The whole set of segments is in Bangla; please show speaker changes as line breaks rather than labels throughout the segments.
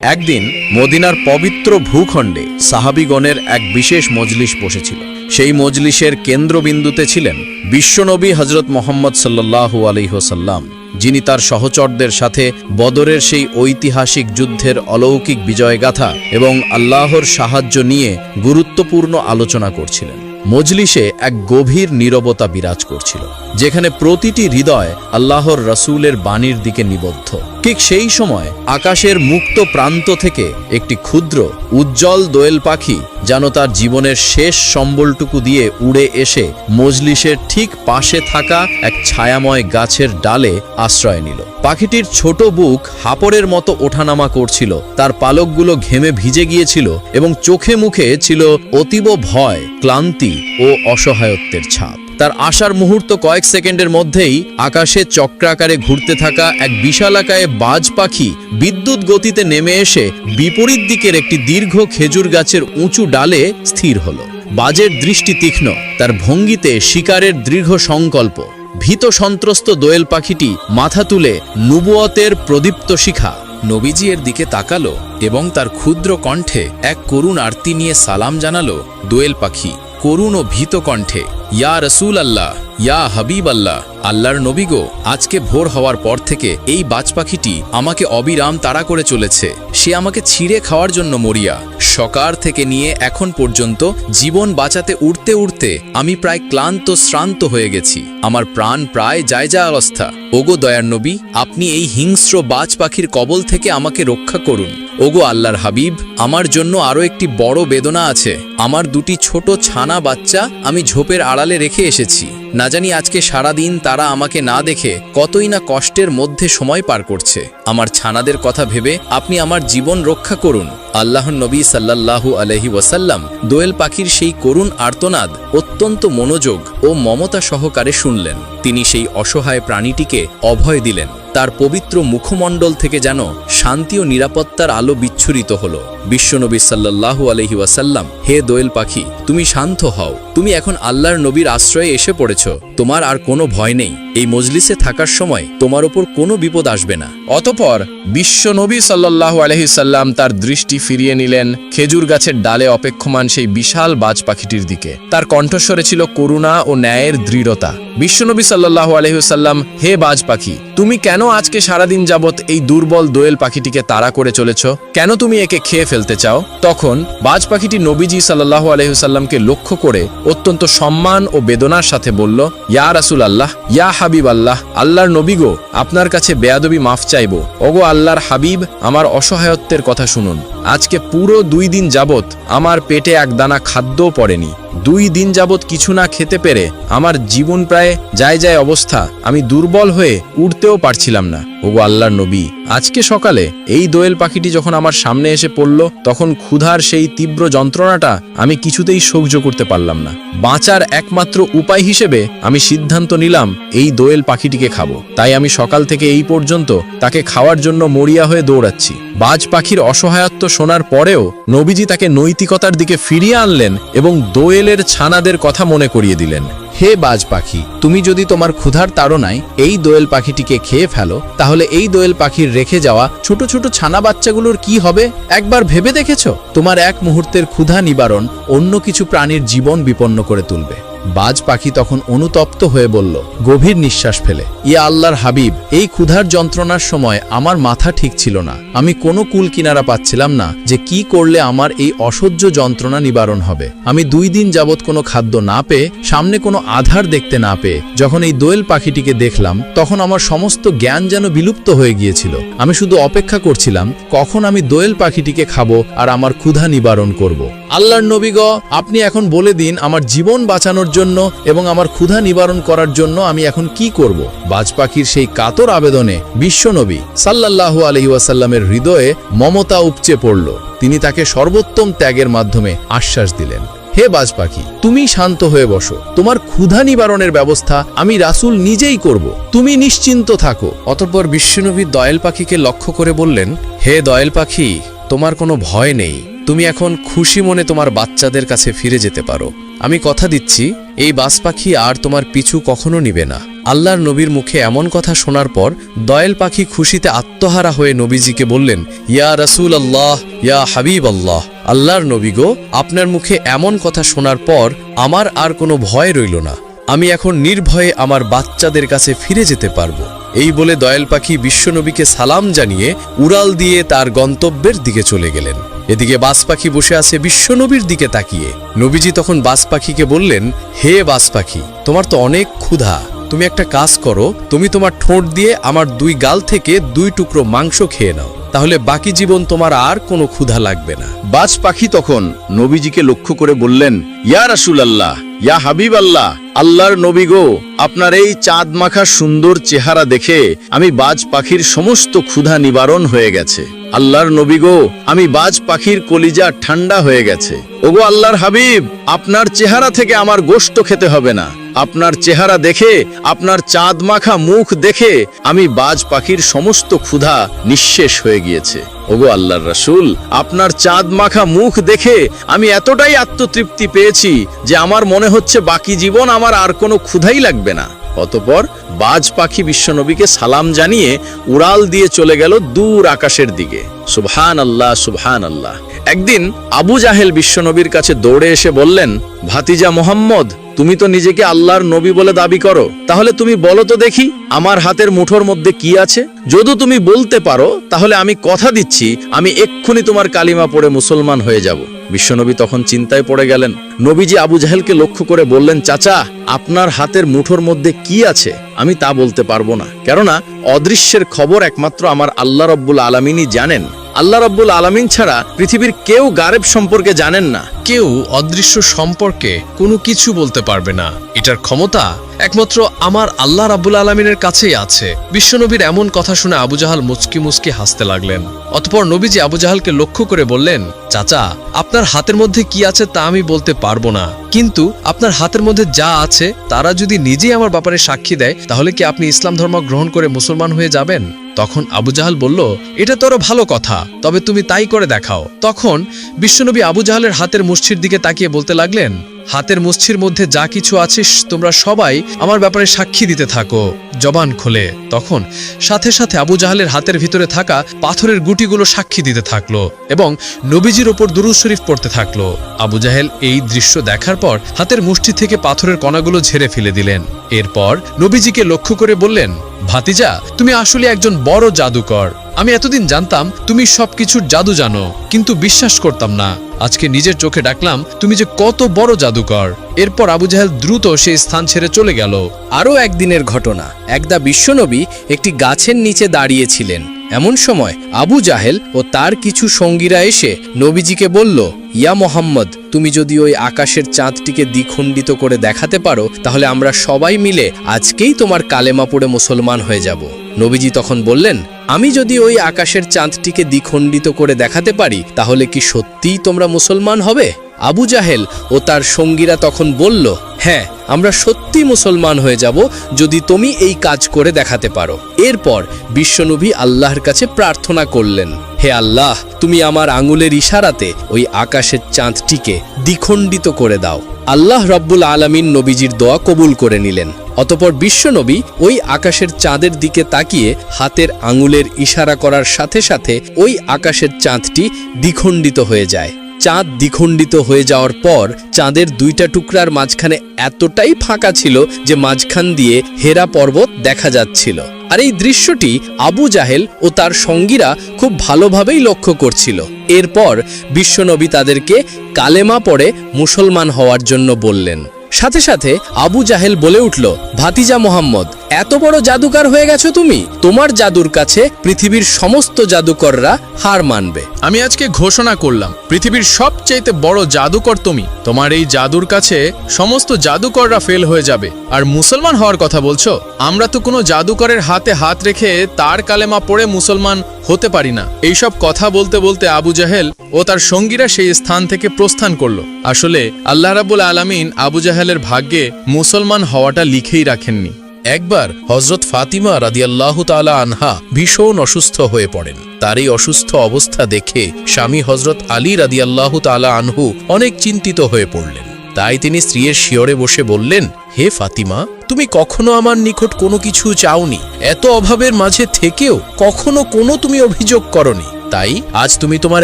একদিন মদিনার পবিত্র ভূখণ্ডে সাহাবিগণের এক বিশেষ মজলিস বসেছিল। সেই মজলিসের কেন্দ্রবিন্দুতে ছিলেন বিশ্বনবী হজরত মোহাম্মদ সাল্লাহু আলহিহসাল্লাম যিনি তার সহচরদের সাথে বদরের সেই ঐতিহাসিক যুদ্ধের অলৌকিক বিজয়গাথা এবং আল্লাহর সাহায্য নিয়ে গুরুত্বপূর্ণ আলোচনা করছিলেন। মজলিসে এক গভীর নীরবতা বিরাজ করছিল, যেখানে প্রতিটি হৃদয় আল্লাহর রসুলের বাণীর দিকে নিবদ্ধ। ঠিক সেই সময় আকাশের মুক্ত প্রান্ত থেকে একটি ক্ষুদ্র, উজ্জ্বল দোয়েল পাখি যেন তার জীবনের শেষ সম্বলটুকু দিয়ে উড়ে এসে মজলিসের ঠিক পাশে থাকা এক ছায়াময় গাছের ডালে আশ্রয় নিল। পাখিটির ছোট বুক হাপড়ের মতো ওঠানামা করছিল, তার পালকগুলো ঘেমে ভিজে গিয়েছিল এবং চোখে মুখে ছিল অতীব ভয়, ক্লান্তি ও অসহায়ত্বের ছাপ। তার আসার মুহূর্ত কয়েক সেকেন্ডের মধ্যেই আকাশে চক্রাকারে ঘুরতে থাকা এক বিশালাকায় বাজ পাখি বিদ্যুৎ গতিতে নেমে এসে বিপরীত দিকের একটি দীর্ঘ খেজুর গাছের উঁচু ডালে স্থির হল। বাজের দৃষ্টি তীক্ষ্ণ, তার ভঙ্গিতে শিকারের দৃঢ় সংকল্প। ভীত সন্ত্রস্ত দোয়েল পাখিটি মাথা তুলে নুবুয়তের প্রদীপ্ত শিখা।
নবীজি এর দিকে তাকালো এবং তার ক্ষুদ্র কণ্ঠে এক করুণ আরতি নিয়ে সালাম জানালো দোয়েল পাখি। করুণ ও ভীত কণ্ঠে ইয়া রসুল আল্লাহ ইয়া হাবিব আল্লাহ আল্লাহর নবী গো, আজকে ভোর হওয়ার পর থেকে এই বাজ পাখিটি আমাকে অবিরাম তাড়া করে চলেছে। সে আমাকে ছিঁড়ে খাওয়ার জন্য মরিয়া। সকার থেকে নিয়ে এখন পর্যন্ত জীবন বাঁচাতে উড়তে উড়তে আমি প্রায় ক্লান্ত, শ্রান্ত হয়ে গেছি। আমার প্রাণ প্রায় যায় যা অবস্থা। ওগো দয়ার নবী, আপনি এই হিংস্র বাজ পাখির কবল থেকে আমাকে রক্ষা করুন। ওগো আল্লাহর হাবিব, আমার জন্য আরও একটি বড় বেদনা আছে। আমার দুটি ছোট ছানা বাচ্চা আমি ঝোপের আড়ালে রেখে এসেছি। না জানি আজকে সারাদিন তারা আমাকে না দেখে কতই না কষ্টের মধ্যে সময় পার করছে। আমার ছানাদের কথা ভেবে আপনি আমার জীবন রক্ষা করুন। আল্লাহ নবী সাল্লাল্লাহু আলহি ওয়াসাল্লাম দোয়েল পাখির সেই করুণ আর্তনাদ অত্যন্ত মনোযোগ ও মমতা সহকারে শুনলেন। তিনি সেই অসহায় প্রাণীটিকে অভয় দিলেন। তার পবিত্র মুখমণ্ডল থেকে যেন শান্তি ও নিরাপত্তার আলো বিচ্ছুরিত হল। বিশ্বনবী সাল্লাল্লাহু আলহি ওয়াসাল্লাম, হে দোয়েল পাখি, তুমি শান্ত হও। তুমি এখন আল্লাহর নবীর আশ্রয়ে এসে পড়েছ। তোমার আর কোনো ভয় নেই। এই মজলিসে থাকার সময় তোমার ওপর কোনো বিপদ আসবে না।
অতপর বিশ্বনবী সাল্লাল্লাহু আলহিসাল্লাম তার দৃষ্টি ফিরিয়ে নিলেন খেজুর গাছের ডালে অপেক্ষমান সেই বিশাল বাজ পাখিটির দিকে। তার কণ্ঠস্বরে ছিল করুণা ও ন্যায়ের দৃঢ়তা। বিশ্বনবী সাল্লাল্লাহু আলহিসাল্লাম হে বাজ পাখি, তুমি কেন আজকে সারাদিন যাবৎ এই দুর্বল দোয়েল পাখিটিকে তাড়া করে চলেছ? কেন তুমি একে খেয়ে ফেলতে চাও? তখন বাজ পাখিটি নবীজি সাল্লাল্লাহু আলহিসাল্লামকে লক্ষ্য করে অত্যন্ত সম্মান ও বেদনার সাথে বলল, ইয়া রাসুল আল্লাহ ইয়া হাবিব আল্লাহ আল্লাহর নবী গো, আপনার কাছে বেয়াদবি মাফ চাইব। ওগো আল্লাহর হাবিব, আমার অসহায়ত্বের কথা শুনুন। আজকে পুরো দুই দিন যাবৎ আমার পেটে এক দানা খাদ্যও পড়েনি। দুই দিন যাবৎ কিছু না খেতে পেরে আমার জীবন প্রায় যায় যায় অবস্থা, আমি দুর্বল হয়ে উঠতেও পারছিলাম না। ওগো আল্লাহর নবী, আজকে সকালে এই দোয়েল পাখিটি যখন আমার সামনে এসে পড়ল, তখন ক্ষুধার সেই তীব্র যন্ত্রণাটা আমি কিছুতেই সহ্য করতে পারলাম না। বাঁচার একমাত্র উপায় হিসেবে আমি সিদ্ধান্ত নিলাম, এই দোয়েল পাখিটিকে খাব। তাই আমি সকাল থেকে এই পর্যন্ত তাকে খাওয়ার জন্য মরিয়া হয়ে দৌড়াচ্ছি। বাজ পাখির অসহায়ত্ব শোনার পরেও নবীজি তাকে নৈতিকতার দিকে ফিরিয়ে আনলেন এবং দোয়েলের ছানাদের কথা মনে করিয়ে দিলেন। হে বাজ পাখি, তুমি যদি তোমার ক্ষুধার তাড়নায় এই দোয়েল পাখিটিকে খেয়ে ফেলো, তাহলে এই দোয়েল পাখির রেখে যাওয়া ছোট ছোট ছানা বাচ্চাগুলোর কি হবে? একবার ভেবে দেখেছ? তোমার এক মুহূর্তের ক্ষুধা নিবারণ অন্য কিছু প্রাণীর জীবন বিপন্ন করে তুলবে। বাজ পাখি তখন অনুতপ্ত হয়ে বলল, গভীর নিঃশ্বাস ফেলে। ইয়া আল্লাহর হাবিব, এই ক্ষুধার যন্ত্রণার সময় আমার মাথা ঠিক ছিল না। আমি কোনো কুল কিনারা পাচ্ছিলাম না যে কি করলে আমার এই অসহ্য যন্ত্রণা নিবারণ হবে। আমি দুই দিন যাবৎ কোনো খাদ্য না পেয়ে, সামনে কোনো আধার দেখতে না পেয়ে, যখন এই দোয়েল পাখিটিকে দেখলাম, তখন আমার সমস্ত জ্ঞান যেন বিলুপ্ত হয়ে গিয়েছিল। আমি শুধু অপেক্ষা করছিলাম, কখন আমি দোয়েল পাখিটিকে খাব আর আমার ক্ষুধা নিবারণ করব। আল্লাহর নবীগ আপনি এখন বলে দিন, আমার জীবন বাঁচানোর জন্য এবং আমার ক্ষুধা নিবারণ করার জন্য আমি এখন কি করব? বাজ পাখির সেই কাতর আবেদনে বিশ্বনবী সাল্লাল্লাহু আলহি ওয়াসাল্লামের হৃদয়ে মমতা উপচে পড়ল। তিনি তাকে সর্বোত্তম ত্যাগের মাধ্যমে আশ্বাস দিলেন, হে বাজ পাখি তুমি শান্ত হয়ে বসো। তোমার ক্ষুধা নিবারণের ব্যবস্থা আমি রাসূল নিজেই করব। তুমি নিশ্চিন্ত থাকো।
অতঃপর বিশ্বনবী দয়েল পাখিকে লক্ষ্য করে বললেন, হে দয়েল পাখি, তোমার কোনো ভয় নেই।
তুমি এখন খুশি মনে তোমার বাচ্চাদের কাছে ফিরে যেতে পারো। আমি কথা দিচ্ছি, এই বাস পাখি আর তোমার পিছু কখনো নিবে না। আল্লাহর নবীর মুখে এমন কথা শোনার পর দয়েল পাখি খুশিতে আত্মহারা হয়ে নবীজিকে বললেন, ইয়া রসুল আল্লাহ ইয়া হাবিব আল্লাহ আল্লাহর নবী গো, আপনার মুখে এমন কথা শোনার পর আমার আর কোনো ভয় রইল না। আমি এখন নির্ভয়ে আমার বাচ্চাদের কাছে ফিরে যেতে পারব। এই বলে দয়াল পাখি বিশ্বনবীকে সালাম জানিয়ে উড়াল দিয়ে তার গন্তব্যের দিকে চলে গেলেন। এদিকে বাস পাখি বসে আছে বিশ্বনবীর দিকে তাকিয়ে। নবীজি তখন বাস পাখিকে বললেন, হে বাস পাখি তোমার তো অনেক ক্ষুধা। তুমি একটা কাজ করো, তুমি তোমার ঠোঁট দিয়ে আমার দুই গাল থেকে দুই টুকরো মাংস খেয়ে নাও। তাহলে বাকি জীবন তোমার আর কোনো ক্ষুধা লাগবে না।
বাজ পাখি তখন নবীজিকে লক্ষ্য করে বললেন, ইয়া রাসুল আল্লাহ ইয়া হাবিব আল্লাহ, আল্লাহর নবী গো, আপনার এই চাঁদ মাখা সুন্দর চেহারা দেখে আমি বাজ পাখির সমস্ত ক্ষুধা নিবারণ হয়ে গেছে। আল্লাহর নবী গো, আমি বাজ পাখির কলিজা ঠান্ডা হয়ে গেছে। ওগো আল্লাহর হাবিব, আপনার চেহারা থেকে আমার গোষ্ঠ খেতে হবে না। আপনার চেহারা দেখে, আপনার চাঁদ মাখা মুখ দেখে আমি বাজ পাখির সমস্ত ক্ষুধা নিঃশেষ হয়ে গিয়েছে। ওগো আল্লাহর রাসূল, আপনার চাঁদ মাখা মুখ দেখে আমি এতটাই আত্মতৃপ্তি পেয়েছি যে আমার মনে হচ্ছে বাকি জীবন আমার আর কোনো ক্ষুধাই লাগবে না। অতপর বাজ পাখি বিশ্বনবীকে সালাম জানিয়ে উড়াল দিয়ে চলে গেল দূর আকাশের দিকে। সুবহান আল্লাহ সুবহান আল্লাহ একদিন আবু জাহেল বিশ্বনবীর কাছে দৌড়ে এসে বললেন, ভাতিজা মোহাম্মদ তুমি তো নিজেকে আল্লাহর নবী বলে দাবি করো। তাহলে তুমি বলো তো দেখি, আমার হাতের মুঠোর মধ্যে কি আছে? যদি তুমি বলতে পারো, তাহলে আমি কথা দিচ্ছি, আমি এক্ষুনি তোমার কালিমা পড়ে মুসলমান হয়ে যাব। বিশ্বনবী তখন চিন্তায় পড়ে গেলেন। নবীজি আবু জাহেলকে লক্ষ্য করে বললেন, চাচা, আপনার হাতের মুঠোর মধ্যে কি আছে? আমি তা বলতে পারব না। কেননা, অদৃশ্যের খবর একমাত্র আমার আল্লাহ রব্বুল আলমিনই জানেন। আল্লাহ রব্বুল আলমিন ছাড়া পৃথিবীর কেউ গারেব সম্পর্কে জানেন না।
কেউ অদৃশ্য সম্পর্কে কোনো কিছু বলতে পারবে না। এটার ক্ষমতা একমাত্র আমার আল্লাহ রাব্বুল আলমিনের কাছেই আছে। বিশ্বনবীর এমন কথা শুনে আবু জাহাল মুচকি মুচকি হাসতে লাগলেন। অতপর নবীজি আবু জাহালকে লক্ষ্য করে বললেন, চাচা, আপনার হাতের মধ্যে কি আছে তা আমি বলতে পারব না। কিন্তু আপনার হাতের মধ্যে যা আছে, তারা যদি নিজেই আমার ব্যাপারে সাক্ষী দেয়, তাহলে কি আপনি ইসলাম ধর্ম গ্রহণ করে মুসলমান হয়ে যাবেন? তখন আবু জাহাল বলল, এটা তোরও ভালো কথা, তবে তুমি তাই করে দেখাও। তখন বিশ্বনবী আবু জাহালের হাতের মুষ্ঠির দিকে তাকিয়ে বলতে লাগলেন হাতের মুষ্ঠির মধ্যে যা কিছু আছে, তোমরা সবাই আমার ব্যাপারে সাক্ষী দিতে থাকো। জবান খোলে। তখন সাথে সাথে আবু জাহালের হাতের ভিতরে থাকা পাথরের গুটিগুলো সাক্ষী দিতে থাকল এবং নবীজির ওপর দুরুদ শরীফ পড়তে থাকল। আবু জাহেল এই দৃশ্য দেখার পর হাতের মুষ্টি থেকে পাথরের কণাগুলো ঝেড়ে ফেলে দিলেন। এরপর নবীজিকে লক্ষ্য করে বললেন, ভাতিজা, তুমি আসলে একজন বড় জাদুকর। আমি এতদিন জানতাম তুমি সবকিছুর জাদু জানো, কিন্তু বিশ্বাস করতাম না। আজকে নিজের চোখে ডাকলাম, তুমি যে কত বড় জাদুকর। এরপর আবু জাহেল দ্রুত সেই স্থান ছেড়ে চলে গেল।
আরও একদিনের ঘটনা। একদা বিশ্বনবী একটি গাছের নিচে দাঁড়িয়েছিলেন। এমন সময় আবু জাহেল ও তার কিছু সঙ্গীরা এসে নবীজিকে বলল, ইয়া মোহাম্মদ, তুমি যদি ওই আকাশের চাঁদটিকে দ্বিখণ্ডিত করে দেখাতে পারো, তাহলে আমরা সবাই মিলে আজকেই তোমার কালেমা পড়ে মুসলমান হয়ে যাব। নবীজি তখন বললেন, আমি যদি ওই আকাশের চাঁদটিকে দ্বিখণ্ডিত করে দেখাতে পারি, তাহলে কি সত্যিই তোমরা মুসলমান হবে? আবু জাহেল ও তার সঙ্গীরা তখন বলল হ্যাঁ আমরা সত্যি মুসলমান হয়ে যাব যদি তুমি এই কাজ করে দেখাতে পারো। এরপর বিশ্বনবী আল্লাহর কাছে প্রার্থনা করলেন, হে আল্লাহ, তুমি আমার আঙুলের ইশারাতে ওই আকাশের চাঁদটিকে দ্বিখণ্ডিত করে দাও। আল্লাহ রব্বুল আলমিন নবীজির দোয়া কবুল করে নিলেন। অতপর বিশ্বনবী ওই আকাশের চাঁদের দিকে তাকিয়ে হাতের আঙুলের ইশারা করার সাথে সাথে ওই আকাশের চাঁদটি দ্বিখণ্ডিত হয়ে যায়। চাঁদ দ্বিখণ্ডিত হয়ে যাওয়ার পর চাঁদের দুইটা টুকরার মাঝখানে এতটাই ফাঁকা ছিল যে মাঝখান দিয়ে হেরা পর্বত দেখা যাচ্ছিল। আর এই দৃশ্যটি আবু জাহেল ও তার সঙ্গীরা খুব ভালোভাবেই লক্ষ্য করছিল। এরপর বিশ্বনবী তাদেরকে কালেমা পড়ে মুসলমান হওয়ার জন্য বললেন। সাথে সাথে আবু জাহেল বলে উঠল, ভাতিজা মোহাম্মদ এত বড় জাদুকার হয়ে গেছো তুমি। তোমার জাদুর কাছে পৃথিবীর সমস্ত জাদুকররা হার মানবে।
আমি আজকে ঘোষণা করলাম, পৃথিবীর সবচেয়ে বড় জাদুকর তুমি। তোমার এই জাদুর কাছে সমস্ত জাদুকররা ফেল হয়ে যাবে। আর মুসলমান হওয়ার কথা বলছো? আমরা তো কোনো জাদুকরের হাতে হাত রেখে তার কালেমা পড়ে মুসলমান হতে পারি না। এইসব কথা বলতে বলতে আবু জাহেল ও তার সঙ্গীরা সেই স্থান থেকে প্রস্থান করল। আসলে আল্লাহ রাবুল আলামিন আবু জাহেলের ভাগ্যে মুসলমান হওয়াটা লিখেই রাখেননি।
একবার হজরত ফাতিমা রাদিয়াল্লাহু তাআলা আনহা ভীষণ অসুস্থ হয়ে পড়েন। তার এই অসুস্থ অবস্থা দেখে স্বামী হজরত আলী রাদিয়াল্লাহু তাআলা আনহু অনেক চিন্তিত হয়ে পড়লেন। তাই তিনি স্ত্রীর শিয়রে বসে বললেন, হে ফাতিমা, তুমি কখনো আমার নিকট কোনো কিছু চাওনি? এত অভাবের মাঝে থেকেও কখনো কোনো তুমি অভিযোগ করনি। তাই আজ তুমি তোমার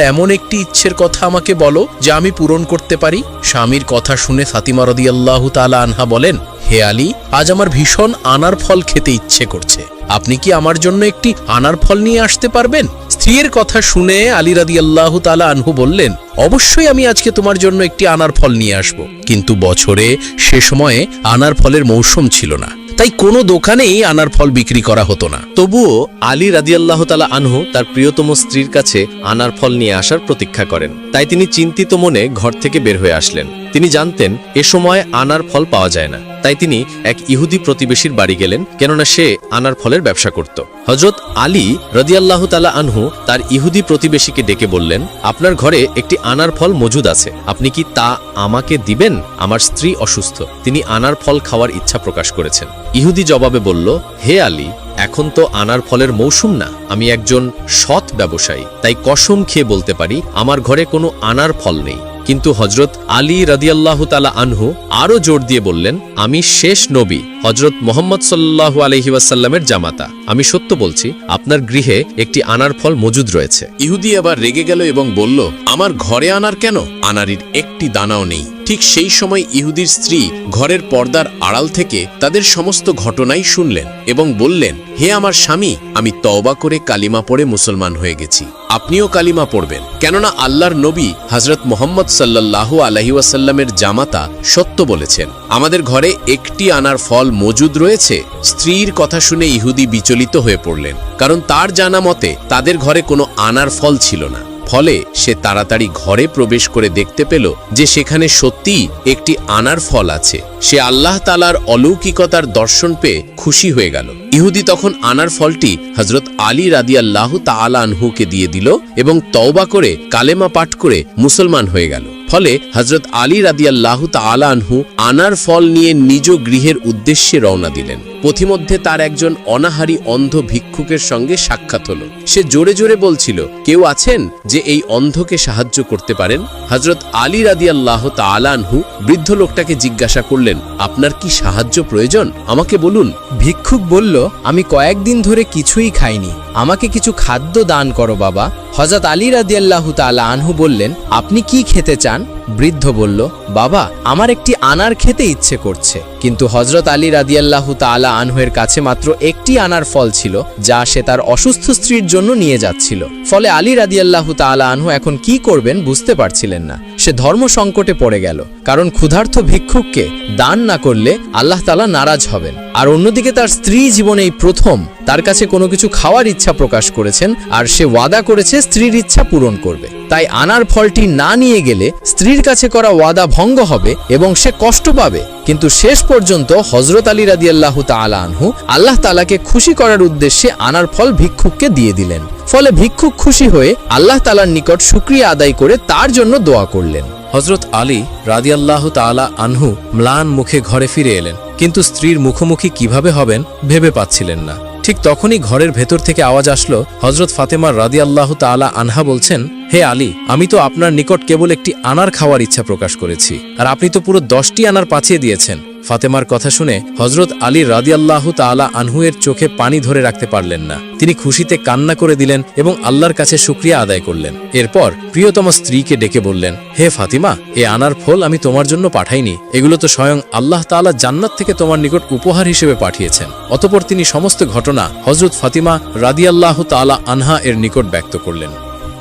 এমন একটি ইচ্ছের কথা আমাকে বলো, যা আমি পূরণ করতে পারি? স্বামীর কথা শুনে ফাতিমা রদিয়াল্লাহু তাআলা আনহা বলেন হে আলী, আজ আমার ভীষণ আনার ফল খেতে ইচ্ছে করছে। আপনি কি আমার জন্য একটি আনার ফল নিয়ে আসতে পারবেন? স্ত্রীর কথা শুনে আলী রাদি আল্লাহ তালা আনহু বললেন, অবশ্যই আমি আজকে তোমার জন্য একটি আনার ফল নিয়ে আসব। কিন্তু বছরে সে সময়ে আনার ফলের মৌসুম ছিল না। তাই কোনো দোকানেই আনার ফল বিক্রি করা হতো না।
তবুও আলী রাদিয়াল্লাহ তালা আনহু তার প্রিয়তম স্ত্রীর কাছে আনার ফল নিয়ে আসার প্রতীক্ষা করেন। তাই তিনি চিন্তিত মনে ঘর থেকে বের হয়ে আসলেন। তিনি জানতেন, এ সময় আনার ফল পাওয়া যায় না। তাই তিনি এক ইহুদি প্রতিবেশীর বাড়ি গেলেন, কেননা সে আনার ফলের ব্যবসা করত। হজরত আলী রদিয়াল্লাহ তালা আনহু তার ইহুদি প্রতিবেশীকে ডেকে বললেন, আপনার ঘরে একটি আনার ফল মজুদ আছে। আপনি কি তা আমাকে দিবেন? আমার স্ত্রী অসুস্থ। তিনি আনার ফল খাওয়ার ইচ্ছা প্রকাশ করেছেন। ইহুদি জবাবে বলল, হে আলী, এখন তো আনার ফলের মৌসুম না। আমি একজন সৎ ব্যবসায়ী, তাই কসম খেয়ে বলতে পারি, আমার ঘরে কোনো আনার ফল নেই। কিন্তু হজরত আলী রাদিয়াল্লাহ তালা আনহু আরও জোর দিয়ে বললেন, আমি শেষ নবী হজরত মোহাম্মদ সাল্লাহ আলহি ওয়াসাল্লামের জামাতা। আমি সত্য বলছি, আপনার গৃহে একটি আনার ফল মজুদ রয়েছে।
ইহুদি আবার রেগে গেল এবং বলল, আমার ঘরে আনার কেন? আনারির একটি দানাও নেই। ঠিক সেই সময় ইহুদির স্ত্রী ঘরের পর্দার আড়াল থেকে তাদের সমস্ত ঘটনাই শুনলেন এবং বললেন, হে আমার স্বামী, আমি তওবা করে কালিমা পড়ে মুসলমান হয়ে গেছি। আপনিও কালিমা পড়বেন। কেননা আল্লাহর নবী হজরত মোহাম্মদ সাল্লাল্লাহু আলহি ওয়াসাল্লামের জামাতা সত্য বলেছেন, আমাদের ঘরে একটি আনার ফল মজুদ রয়েছে, স্ত্রীর কথা শুনে ইহুদি বিচলিত হয়ে পড়লেন। কারণ তার জানা মতে, তাদের ঘরে কোনো আনার ফল ছিল না। ফলে সে তাড়াতাড়ি ঘরে প্রবেশ করে দেখতে পেল যে সেখানে সত্যিই একটি আনার ফল আছে। সে আল্লাহ তালার অলৌকিকতার দর্শন পেয়ে খুশি হয়ে গেল। ইহুদি তখন আনার ফলটি হজরত আলী রাদিয়াল্লাহ তাআলা আনহুকে দিয়ে দিল এবং তওবা করে কালেমা পাঠ করে মুসলমান হয়ে গেল। ফলে হজরত আলী রাদিয়াল্লাহ তাআলা আনহু আনার ফল নিয়ে নিজ গৃহের উদ্দেশ্যে রওনা দিলেন। পথিমধ্যে তার একজন অনাহারী অন্ধ ভিক্ষুকের সঙ্গে সাক্ষাৎ হলো। সে জোরে জোরে বলছিল, কেউ আছেন যে এই অন্ধকে সাহায্য করতে পারেন? হজরত আলী রাদিয়াল্লাহ তাআলা আনহু বৃদ্ধ লোকটাকে জিজ্ঞাসা করলেন, আপনার কি সাহায্য প্রয়োজন? আমাকে বলুন।
ভিক্ষুক বলল, আমি কয়েকদিন ধরে কিছুই খাইনি। আমাকে কিছু খাদ্য দান করো বাবা। হজরত আলী রাদিয়াল্লাহু তাআলা আনহু বললেন, আপনি কি খেতে চান? বৃদ্ধ বলল, বাবা, আমার একটি আনার খেতে ইচ্ছে করছে। কিন্তু হজরত আলী রাদিয়াল্লাহু তাআলা আনহুয়ের কাছে মাত্র একটি আনার ফল ছিল, যা সে তার অসুস্থ স্ত্রীর জন্য নিয়ে যাচ্ছিল। ফলে আলী রাদিয়াল্লাহু তাআলা আনহু এখন কি করবেন বুঝতে পারছিলেন না। সে ধর্ম সংকটে পড়ে গেল, কারণ ক্ষুধার্ত ভিক্ষুককে দান না করলে আল্লাহ তাআলা নারাজ হবেন। আর অন্যদিকে তার স্ত্রী জীবনে এই প্রথম তার কাছে কোনো কিছু খাওয়ার ইচ্ছা প্রকাশ করেছেন আর সে ওয়াদা করেছে স্ত্রীর ইচ্ছা পূরণ করবে। তাই আনার ফলটি না নিয়ে গেলে স্ত্রীর কাছে করা ওয়াদা ভঙ্গ হবে এবং সে কষ্ট পাবে। কিন্তু শেষ পর্যন্ত হজরত আলী রাদিয়াল্লাহু তাআলা আনহু আল্লাহ তালাকে খুশি করার উদ্দেশ্যে আনার ফল ভিক্ষুককে দিয়ে দিলেন। ফলে ভিক্ষুক খুশি হয়ে আল্লাহ তালার নিকট শুকরিয়া আদায় করে তার জন্য দোয়া করলেন।
হজরত আলী রাদিয়াল্লাহ তাআলা আনহু ম্লান মুখে ঘরে ফিরে এলেন, কিন্তু স্ত্রীর মুখোমুখি কীভাবে হবেন ভেবে পাচ্ছিলেন না। ঠিক তখনই ঘরের ভেতর থেকে আওয়াজ আসলো হজরত ফাতেমার রাদিয়াল্লাহ তালা আনহা বলছেন হে আলী, আমি তো আপনার নিকট কেবল একটি আনার খাওয়ার ইচ্ছা প্রকাশ করেছি, আর আপনি তো পুরো দশটি আনার পাঠিয়ে দিয়েছেন। ফাতেমার কথা শুনে হজরত আলী রাদিয়াল্লাহু তাআলা আনহুয়ের চোখে পানি ধরে রাখতে পারলেন না। তিনি খুশিতে কান্না করে দিলেন এবং আল্লাহর কাছে শুক্রিয়া আদায় করলেন। এরপর প্রিয়তম স্ত্রীকে ডেকে বললেন, হে ফাতিমা, এ আনার ফল আমি তোমার জন্য পাঠাইনি। এগুলো তো স্বয়ং আল্লাহ তাআলা জান্নাত থেকে তোমার নিকট উপহার হিসেবে পাঠিয়েছেন। অতপর তিনি সমস্ত ঘটনা হজরত ফাতিমা রাদিয়াল্লাহু তাআলা আনহা এর নিকট ব্যক্ত করলেন।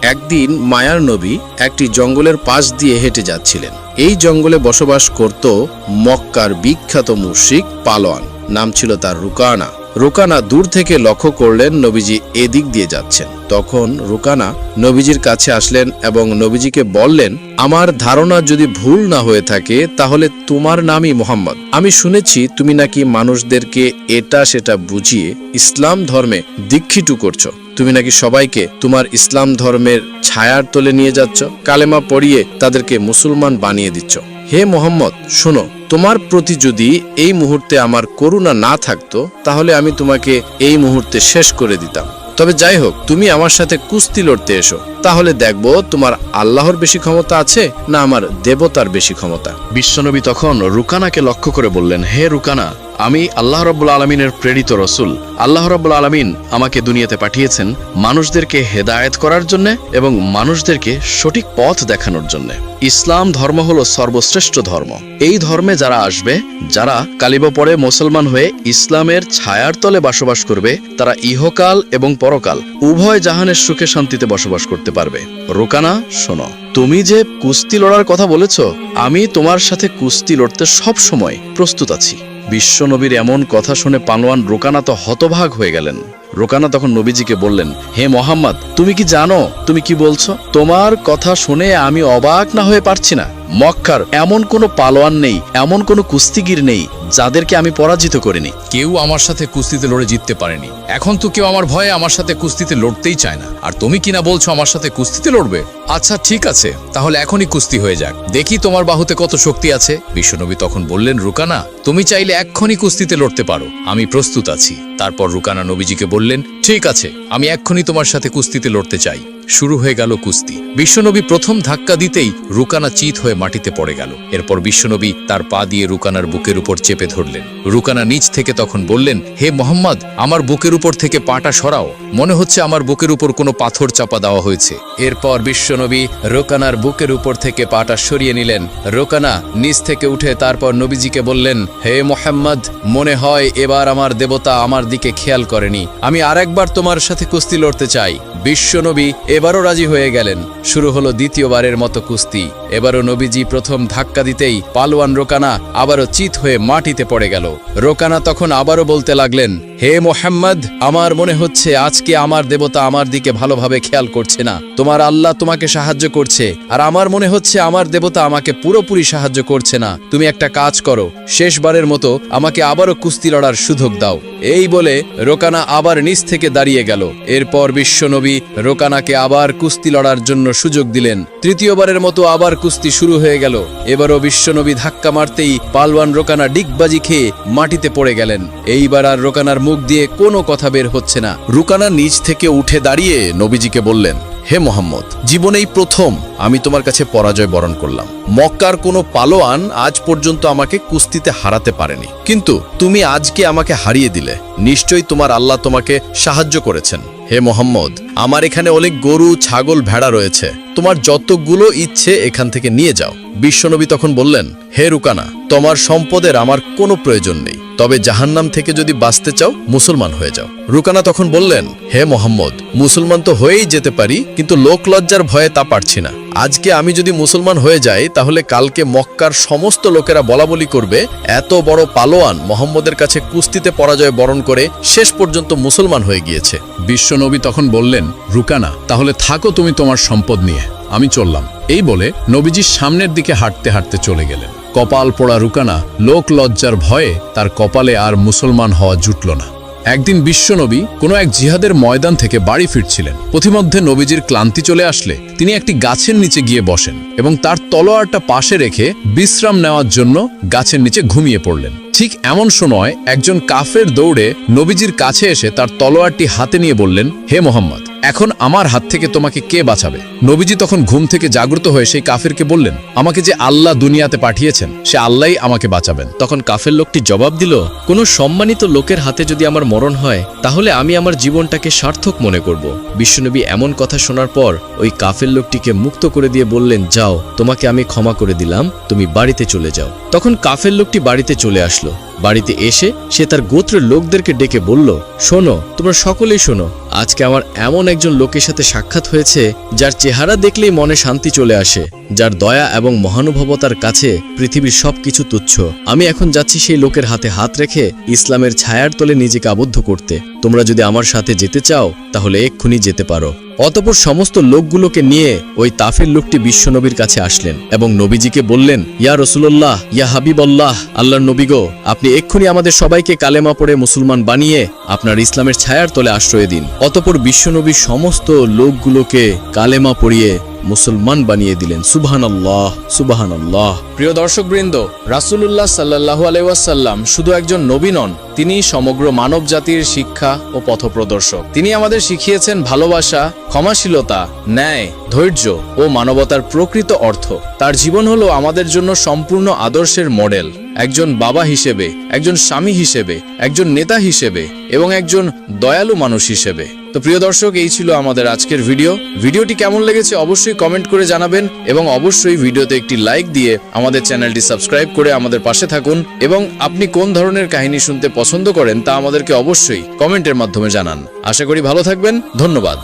একদিন মায়ার নবী একটি জঙ্গলের পাশ দিয়ে হেঁটে যাচ্ছিলেন। এই জঙ্গলে বসবাস করত মক্কার বিখ্যাত মুশরিক পালোয়ান, নাম ছিল তার রুকানা। রুকানা দূর থেকে লক্ষ্য করলেন নবীজি এদিক দিয়ে যাচ্ছেন। তখন রুকানা নবীজির কাছে আসলেন এবং নবীজিকে বললেন, আমার ধারণা যদি ভুল না হয়ে থাকে, তাহলে তোমার নামই মোহাম্মদ। আমি শুনেছি তুমি নাকি মানুষদেরকে এটা সেটা বুঝিয়ে ইসলাম ধর্মে দীক্ষিতু করছ। তুমি নাকি সবাইকে তোমার ইসলাম ধর্মের ছায়ার তলে নিয়ে যাচ্ছ? কালেমা পড়িয়ে তাদেরকে মুসলমান বানিয়ে দিচ্ছ। হে মোহাম্মদ, শোনো,
তোমার প্রতি যদি এই মুহূর্তে আমার করুণা না থাকতো, তাহলে আমি তোমাকে এই মুহূর্তে শেষ করে দিতাম। তবে যাই হোক, তুমি আমার সাথে কুস্তি লড়তে এসো। তাহলে দেখব তোমার আল্লাহর বেশি ক্ষমতা আছে না আমার দেবতার বেশি ক্ষমতা।
বিশ্বনবী তখন রুকানাকে লক্ষ্য করে বললেন, হে রুকানা আমি আল্লাহ রব্বুল আলমিনের প্রেরিত রসুল। আল্লাহ রব্বুল আলমিন আমাকে দুনিয়াতে পাঠিয়েছেন মানুষদেরকে হেদায়েত করার জন্য এবং মানুষদেরকে সঠিক পথ দেখানোর জন্য। ইসলাম ধর্ম হল সর্বশ্রেষ্ঠ ধর্ম। এই ধর্মে যারা আসবে, যারা কালিব পরে মুসলমান হয়ে ইসলামের ছায়ার তলে বসবাস করবে, তারা ইহকাল এবং পরকাল উভয় জাহানের সুখে শান্তিতে বসবাস করতে পারবে। রোকানা, শোনো, তুমি যে কুস্তি লড়ার কথা বলেছ, আমি তোমার সাথে কুস্তি লড়তে সব সময় প্রস্তুত আছি। বিশ্বনবীর এমন কথা শুনে পালোয়ান রোকানা তো হতভাগ হয়ে গেলেন। রোকানা তখন নবীজিকে বললেন, হে মোহাম্মদ, তুমি কি জানো? তুমি কি বলছো? তোমার কথা শুনে আমি অবাক না হয়ে পারছি না। মক্কার এমন কোনো পালোয়ান নেই, এমন কোনো কুস্তিগির নেই, যাদেরকে আমি পরাজিত করিনি।
কেউ আমার সাথে কুস্তিতে লড়ে জিততে পারেনি। এখন তো কেউ আমার ভয়ে আমার সাথে কুস্তিতে লড়তেই চায় না। আর তুমি কিনা বলছো আমার সাথে কুস্তিতে লড়বে? আচ্ছা ঠিক আছে। তাহলে এখনই কুস্তি হয়ে যাক। দেখি তোমার বাহুতে কত শক্তি আছে। বিশ্বনবী তখন বললেন, রুকানা, তুমি চাইলে এক্ষুনি কুস্তিতে লড়তে পারো। আমি প্রস্তুত আছি। তারপর রুকানা নবীজিকে বললেন, ঠিক আছে, আমি এক্ষুনি তোমার সাথে কুস্তিতে লড়তে চাই। শুরু হয়ে গেল কুস্তি। বিশ্বনবী প্রথম ধাক্কা দিতেই রুকানা চিত হয়ে মাটিতে পড়ে গেল। এরপর বিশ্বনবী তার পা দিয়ে রুকানার বুকের উপর চেপে ধরলেন। রুকানা নিচ থেকে তখন বললেন, হে মোহাম্মদ, আমার বুকের উপর থেকে পাটা সরাও। মনে হচ্ছে আমার বুকের উপর কোনো পাথর চাপা দেওয়া হয়েছে। এরপর বিশ্বনবী রোকানার বুকের উপর থেকে পাটা সরিয়ে নিলেন। রোকানা নিচ থেকে উঠে তারপর নবীজিকে বললেন, হে মোহাম্মদ, মনে হয় এবার আমার দেবতা আমার দিকে খেয়াল করেনি। আমি আরেকবার তোমার সাথে কুস্তি লড়তে চাই। বিশ্বনবী এবারও রাজি হয়ে গেলেন। শুরু হলো দ্বিতীয়বারের মতো কুস্তি। এবারও নবীজি প্রথম ধাক্কা দিতেই পালোয়ান রোকানা আবারও চিত হয়ে মাটিতে পড়ে গেল। রোকানা তখন আবারও বলতে লাগলেন, হে মোহাম্মদ, আমার মনে হচ্ছে আজকে আমার দেবতা আমার দিকে ভালোভাবে খেয়াল করছে না। তোমার আল্লাহ তোমাকে সাহায্য করছে, আর আমার মনে হচ্ছে আমার দেবতা আমাকে পুরোপুরি সাহায্য করছে না। তুমি একটা কাজ করো, শেষবারের মতো আমাকে আবারও কুস্তি লড়ার সুযোগ দাও। এই বলে রোকানা আবার নিচ থেকে দাঁড়িয়ে গেল। এরপর বিশ্বনবী রোকানাকে আবার কুস্তি লড়ার জন্য সুযোগ দিলেন। তৃতীয়বারের মতো আবার কুস্তি শুরু হয়ে গেল। এবারও বিশ্বনবী ধাক্কা মারতেই পালওয়ান রোকানা ডিগবাজি খেয়ে মাটিতে পড়ে গেলেন। এইবার আর রোকানার মুখ দিয়ে কোনো কথা বের হচ্ছে না।
রুকানা নিচ থেকে উঠে দাঁড়িয়ে নবীজিকে বললেন, হে মোহাম্মদ, জীবনেই প্রথম আমি তোমার কাছে পরাজয় বরণ করলাম। মক্কার কোনো পালোয়ান আজ পর্যন্ত আমাকে কুস্তিতে হারাতে পারেনি। কিন্তু তুমি আজকে আমাকে হারিয়ে দিলে। নিশ্চয়ই তোমার আল্লাহ তোমাকে সাহায্য করেছেন। হে মোহাম্মদ আমার এখানে অনেক গরু, ছাগল, ভেড়া রয়েছে। তোমার যতগুলো ইচ্ছে এখান থেকে নিয়ে যাও। বিশ্বনবী তখন বললেন, হে রুকানা, তোমার সম্পদের আমার কোনো প্রয়োজন নেই। তবে জাহান্নাম থেকে যদি বাঁচতে চাও, মুসলমান হয়ে যাও। রুকানা তখন বললেন, হে মোহাম্মদ, মুসলমান তো হয়েই যেতে পারি, কিন্তু লোক লজ্জার ভয়ে তা পারছি না। আজকে আমি যদি মুসলমান হয়ে যাই, তাহলে কালকে মক্কার সমস্ত লোকেরা বলাবলি করবে, এত বড় পালোয়ান মোহাম্মদের কাছে কুস্তিতে পরাজয় বরণ করে শেষ পর্যন্ত মুসলমান হয়ে গিয়েছে।
বিশ্বনবী তখন বললেন রুকানা, তাহলে থাকো তুমি তোমার সম্পদ নিয়ে। আমি চললাম। এই বলে নবীজি সামনের দিকে হাঁটতে হাঁটতে চলে গেলেন। কপাল পোড়া রুকানা লোক লজ্জার ভয়ে তার কপালে আর মুসলমান হওয়া জুটল না। একদিন বিশ্বনবী কোনো এক জিহাদের ময়দান থেকে বাড়ি ফিরছিলেন। পথিমধ্যে নবীজির ক্লান্তি চলে আসলে তিনি একটি গাছের নিচে গিয়ে বসেন এবং তার তলোয়ারটা পাশে রেখে বিশ্রাম নেওয়ার জন্য গাছের নিচে ঘুমিয়ে পড়লেন। ঠিক এমন সময় একজন কাফের দৌড়ে নবীজির কাছে এসে তার তলোয়ারটি হাতে নিয়ে বললেন, হে মোহাম্মদ এখন আমার হাত থেকে তোমাকে কে বাঁচাবে? নবীজি তখন ঘুম থেকে জাগ্রত হয়ে সেই কাফেরকে বললেন, আমাকে যে আল্লাহ দুনিয়াতে পাঠিয়েছেন, সে আল্লাহই আমাকে বাঁচাবেন।
তখন কাফের লোকটি জবাব দিল, কোনো সম্মানিত লোকের হাতে যদি আমার মরণ হয়, তাহলে আমি আমার জীবনটাকে সার্থক মনে করব। বিশ্বনবী এমন কথা শোনার পর ওই কাফের লোকটিকে মুক্ত করে দিয়ে বললেন, যাও, তোমাকে আমি ক্ষমা করে দিলাম, তুমি বাড়িতে চলে যাও। তখন কাফের লোকটি বাড়িতে চলে আসলো। বাড়িতে এসে সে তার গোত্রের লোকদেরকে ডেকে বলল, শোনো, তোমরা সকলেই শোনো, আজকে আমার এমন একজন লোকের সাথে সাক্ষাৎ হয়েছে, যার চেহারা দেখলেই মনে শান্তি চলে আসে, যার দয়া এবং মহানুভবতার কাছে পৃথিবীর সব কিছু তুচ্ছ। আমি এখন যাচ্ছি সেই লোকের হাতে হাত রেখে ইসলামের ছায়ার তলে নিজেকে আবদ্ধ করতে। তোমরা যদি আমার সাথে যেতে চাও, তাহলে এক্ষুনি যেতে পারো। অতপর সমস্ত লোকগুলোকে নিয়ে ওই তাফের লোকটি বিশ্বনবীর কাছে আসলেন এবং নবীজিকে বললেন, ইয়া রসুল্লাহ ইয়া হাবিবল্লাহ, আল্লাহর নবী গো, আপনি এক্ষুনি আমাদের সবাইকে কালেমা পড়ে মুসলমান বানিয়ে আপনার ইসলামের ছায়ার তলে আশ্রয় দিন। অতপর বিশ্বনবী সমস্ত লোকগুলোকে কালেমা পড়িয়ে
মুসলমান বানিয়ে দিলেন। সুবাহান আল্লাহ সুবাহান আল্লাহ
প্রিয় দর্শকবৃন্দ, রাসূলুল্লাহ সাল্লাল্লাহু আলাইহি ওয়াসাল্লাম শুধু একজন নবী নন, তিনি সমগ্র মানব জাতির শিক্ষা ও পথপ্রদর্শক। তিনি আমাদের শিখিয়েছেন ভালোবাসা, ক্ষমাশীলতা, ন্যায়, ধৈর্য ও মানবতার প্রকৃত অর্থ। তার জীবন হলো আমাদের জন্য সম্পূর্ণ আদর্শের মডেল। একজন বাবা হিসেবে, একজন স্বামী হিসেবে, একজন নেতা হিসেবে এবং একজন দয়ালু মানুষ হিসেবে। তো প্রিয় দর্শক, এই ছিল আমাদের আজকের ভিডিও। ভিডিওটি কেমন লেগেছে অবশ্যই কমেন্ট করে জানাবেন এবং অবশ্যই ভিডিওতে একটি লাইক দিয়ে আমাদের চ্যানেলটি সাবস্ক্রাইব করে আমাদের পাশে থাকুন এবং আপনি কোন ধরনের কাহিনী শুনতে পছন্দ করেন তা আমাদেরকে অবশ্যই কমেন্টের মাধ্যমে জানান। আশা করি ভালো থাকবেন। ধন্যবাদ।